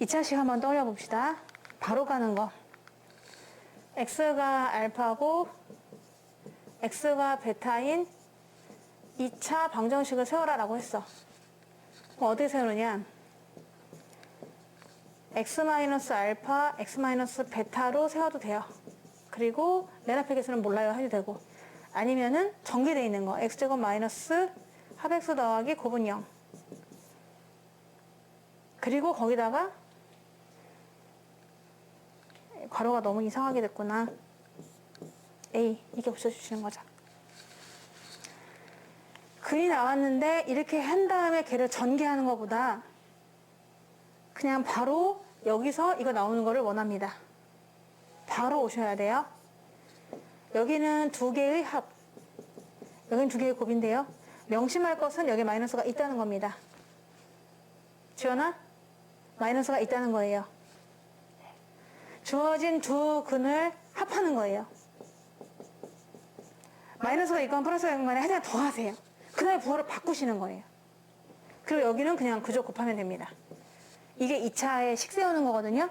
2차식 한번 떠올려 봅시다. 바로 가는 거. x가 알파고 x가 베타인 2차 방정식을 세워라라고 했어. 그럼 어떻게 세우느냐? x 마이너스 알파, x 마이너스 베타로 세워도 돼요. 그리고 맨 앞에 개수는 몰라요 해도 되고 아니면은 전개되어 있는 거 x제곱 마이너스 합x 더하기 곱은 0 그리고 거기다가 괄호가 너무 이상하게 됐구나 a 이렇게 붙여주시는 거죠 글이 나왔는데 이렇게 한 다음에 걔를 전개하는 것보다 그냥 바로 여기서 이거 나오는 거를 원합니다 바로 오셔야 돼요. 여기는 두 개의 합. 여기는 두 개의 곱인데요. 명심할 것은 여기 마이너스가 있다는 겁니다. 지원아? 마이너스가 있다는 거예요. 주어진 두 근을 합하는 거예요. 마이너스가 있건 플러스가 있건 간에 하나 더 하세요. 그 다음에 부호를 바꾸시는 거예요. 그리고 여기는 그냥 그저 곱하면 됩니다. 이게 2차에 식 세우는 거거든요.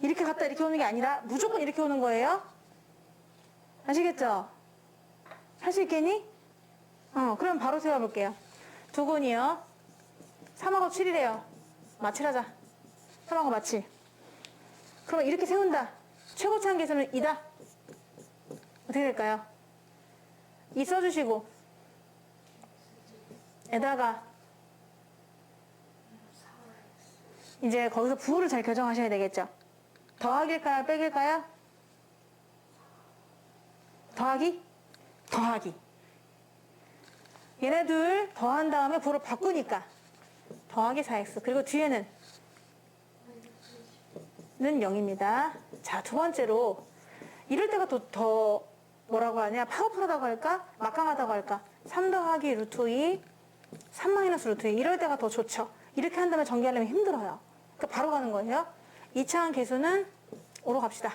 이렇게 갔다 이렇게 오는 게 아니라 무조건 이렇게 오는 거예요. 아시겠죠? 할 수 있겠니? 어, 그럼 바로 세워볼게요. 두 군이요. 3하고 7이래요. 마칠하자. 3하고 마칠. 그럼 이렇게 세운다. 최고치 한계수는 2다. 어떻게 될까요? 2 써주시고 에다가 이제 거기서 부호를 잘 결정하셔야 되겠죠. 더하기일까요? 빼기일까요? 더하기? 더하기. 얘네 둘 더한 다음에 부호를 바꾸니까 더하기 4x 그리고 뒤에는 는 0입니다. 자, 두 번째로 이럴 때가 더, 더 뭐라고 하냐 파워풀하다고 할까? 막강하다고 할까? 3 더하기 루트 2 3 마이너스 루트 2 이럴 때가 더 좋죠. 이렇게 한다면 전개하려면 힘들어요. 그러니까 바로 가는 거예요. 2차원 개수는 5로 갑시다.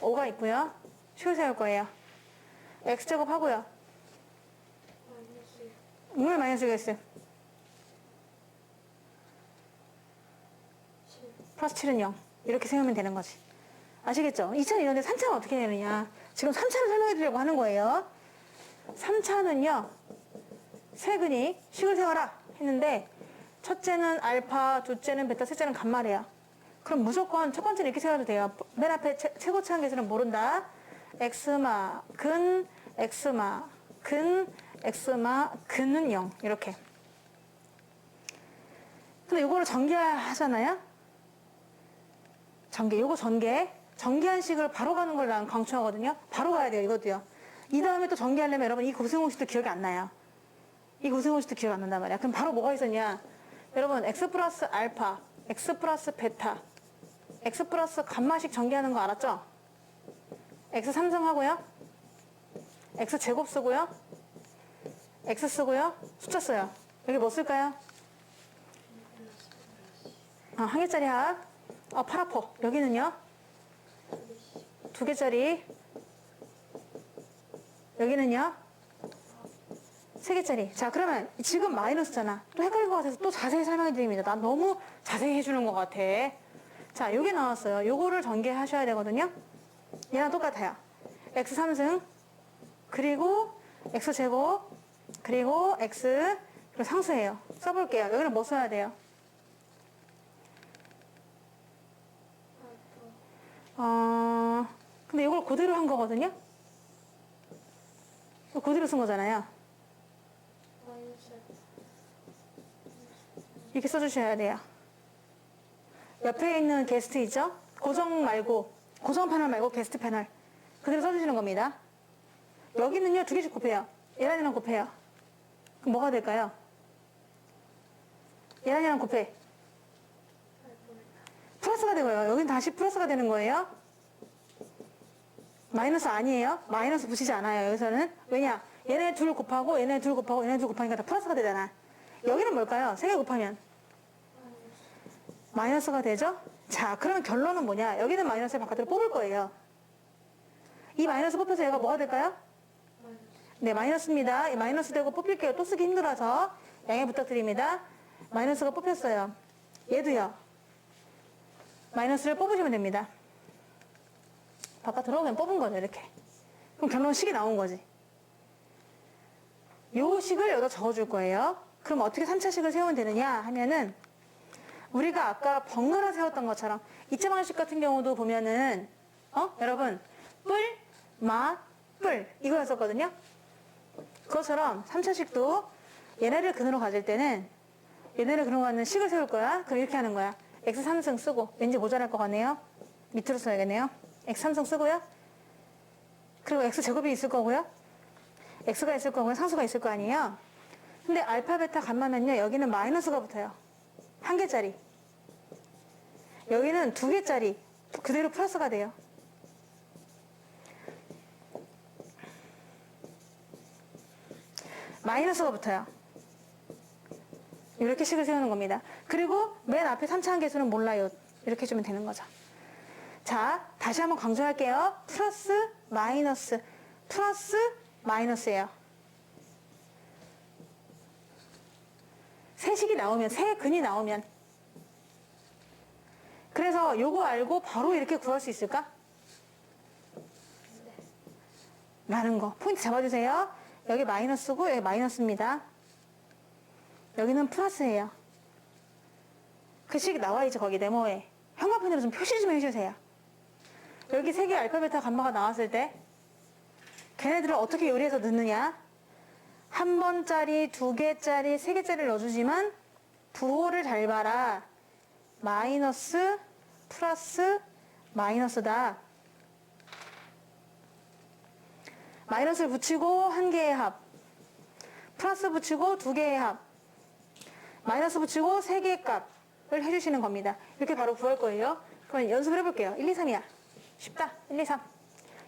5가 있고요. 식을 세울 거예요. x제곱 하고요. 물 마이너스 x 플러스 7은 0 이렇게 세우면 되는 거지. 아시겠죠? 2차는 이런데 3차는 어떻게 되느냐. 지금 3차를 설명해 드리려고 하는 거예요. 3차는요. 세근이 식을 세워라 했는데 첫째는 알파, 둘째는 베타, 셋째는 감마래요. 그럼 무조건 첫 번째는 이렇게 세워도 돼요. 맨 앞에 최, 최고치 한계수는 모른다. 엑스마, 근, 엑스마, 근, 엑스마, 근은 0. 이렇게. 근데 이거를 전개하잖아요? 전개, 요거 전개. 전개 한 식을 바로 가는 걸 난 강추하거든요. 바로 가야 돼요, 이것도요. 이 다음에 또 전개하려면 여러분 이 고생공식도 기억이 안 나요. 이 고생공식도 기억 안 난단 말이야. 그럼 바로 뭐가 있었냐? 여러분, x 플러스 알파, x 플러스 베타, x 플러스 감마식 전개하는 거 알았죠? x 3승 하고요. x 제곱 쓰고요. x 쓰고요. 숫자 써요. 여기 뭐 쓸까요? 아, 한 개짜리 합. 아, 팔 아파. 여기는요? 두 개짜리. 여기는요? 세 개짜리. 자, 그러면 지금 마이너스잖아. 또 헷갈릴 것 같아서 또 자세히 설명해 드립니다. 난 너무 자세히 해주는 것 같아. 자, 요게 나왔어요. 요거를 전개하셔야 되거든요. 얘랑 똑같아요. x 3승, 그리고 x 제곱, 그리고 x, 그리고 상수예요. 써볼게요. 여기는 뭐 써야 돼요? 어, 근데 이걸 그대로 한 거거든요? 이거 그대로 쓴 거잖아요. 이렇게 써주셔야 돼요. 옆에 있는 게스트 있죠? 고정 말고, 고정 패널 말고 게스트 패널. 그대로 써주시는 겁니다. 여기는요, 두 개씩 곱해요. 얘랑 곱해요. 그럼 뭐가 될까요? 얘랑 곱해. 플러스가 되고요. 여긴 다시 플러스가 되는 거예요. 마이너스 아니에요. 마이너스 붙이지 않아요. 여기서는. 왜냐? 얘네 둘 곱하고 얘네 둘 곱하고 얘네 둘 곱하니까 다 플러스가 되잖아. 여기는 뭘까요? 세 개 곱하면. 마이너스가 되죠? 자, 그러면 결론은 뭐냐? 여기는 마이너스를 바깥으로 뽑을 거예요. 이 마이너스 뽑혀서 얘가 뭐가 될까요? 네, 마이너스입니다. 이 마이너스 되고 뽑힐게요. 또 쓰기 힘들어서 양해 부탁드립니다. 마이너스가 뽑혔어요. 얘도요. 마이너스를 뽑으시면 됩니다. 바깥으로 그냥 뽑은 거죠, 이렇게. 그럼 결론 식이 나온 거지. 요 식을 여기다 적어줄 거예요. 그럼 어떻게 3차식을 세우면 되느냐 하면은 우리가 아까 번갈아 세웠던 것처럼 이차 방식 같은 경우도 보면은 어 여러분 뿔, 마, 뿔 이거 였었거든요. 그것처럼 3차식도 얘네를 근으로 가질 때는 얘네를 근으로 가는 식을 세울 거야. 그럼 이렇게 하는 거야. X 3승 쓰고 왠지 모자랄 것 같네요. 밑으로 써야겠네요. x 3승 쓰고요. 그리고 x 제곱이 있을 거고요. x가 있을 거고요. 상수가 있을 거 아니에요. 근데 알파, 베타, 감마면요. 여기는 마이너스가 붙어요. 한 개짜리. 여기는 두 개짜리. 그대로 플러스가 돼요. 마이너스가 붙어요. 이렇게 식을 세우는 겁니다. 그리고 맨 앞에 3차한 개수는 몰라요. 이렇게 해주면 되는 거죠. 자, 다시 한번 강조할게요. 플러스, 마이너스, 플러스, 마이너스예요. 세식이 나오면, 세 근이 나오면. 그래서 요거 알고 바로 이렇게 구할 수 있을까? 라는 거. 포인트 잡아주세요. 여기 마이너스고, 여기 마이너스입니다. 여기는 플러스예요. 그식 나와 있죠, 거기 네모에. 형광펜으로 좀 표시 좀 해주세요. 여기 세 개 알파벳 감마가 나왔을 때, 걔네들을 어떻게 요리해서 넣느냐? 한 번짜리, 두 개짜리, 세 개짜리를 넣어주지만, 부호를 잘 봐라. 마이너스, 플러스, 마이너스다. 마이너스를 붙이고 한 개의 합. 플러스 붙이고 두 개의 합. 마이너스 붙이고 세 개의 값을 해주시는 겁니다. 이렇게 바로 구할 거예요. 그럼 연습을 해볼게요. 1, 2, 3이야. 쉽다. 1, 2, 3.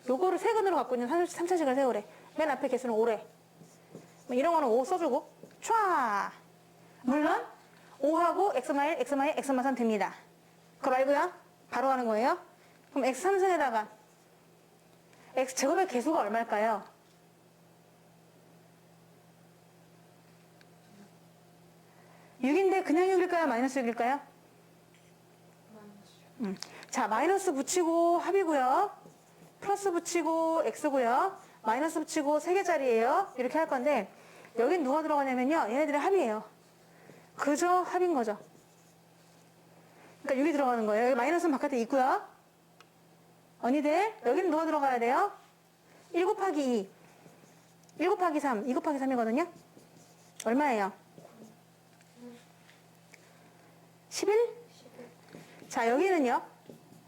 요거를 세 근으로 갖고 있는 3차식을 세우래. 맨 앞에 개수는 5래. 뭐 이런 거는 5 써주고, 촤! 물론, 5하고 x마일, x마일, x마산 됩니다. 그거 말고요. 바로 가는 거예요. 그럼 x3승에다가 x 제곱의 개수가 얼마일까요? 육인데 그냥 6일까요? 마이너스 6일까요? 음. 자, 마이너스 붙이고 합이고요. 플러스 붙이고 x고요. 마이너스 붙이고 3개짜리예요. 이렇게 할 건데 여긴 누가 들어가냐면요. 얘네들의 합이에요. 그저 합인 거죠. 그러니까 6이 들어가는 거예요. 여기 마이너스는 바깥에 있고요. 언니들 여기는 누가 들어가야 돼요? 1 곱하기 2. 1 곱하기 3. 2 곱하기 3이거든요. 얼마예요? 11? 자, 여기는요.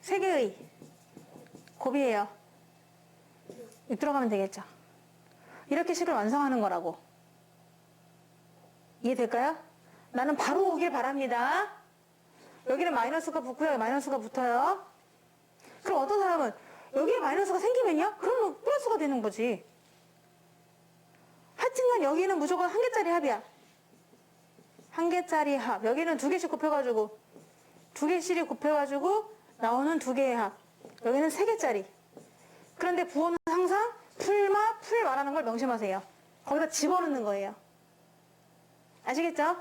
세 개의 곱이에요. 6 들어가면 되겠죠. 이렇게 식을 완성하는 거라고. 이해될까요? 나는 바로 오길 바랍니다. 여기는 마이너스가 붙고요. 마이너스가 붙어요. 그럼 어떤 사람은 여기에 마이너스가 생기면요? 그러면 플러스가 되는 거지. 하여튼간 여기는 무조건 한 개짜리 합이야. 한 개짜리 합. 여기는 두 개씩 곱해가지고 두 개씩이 곱해가지고 나오는 두 개의 합. 여기는 세 개짜리. 그런데 부호는 항상 풀마, 풀마라는 걸 명심하세요. 거기다 집어넣는 거예요. 아시겠죠?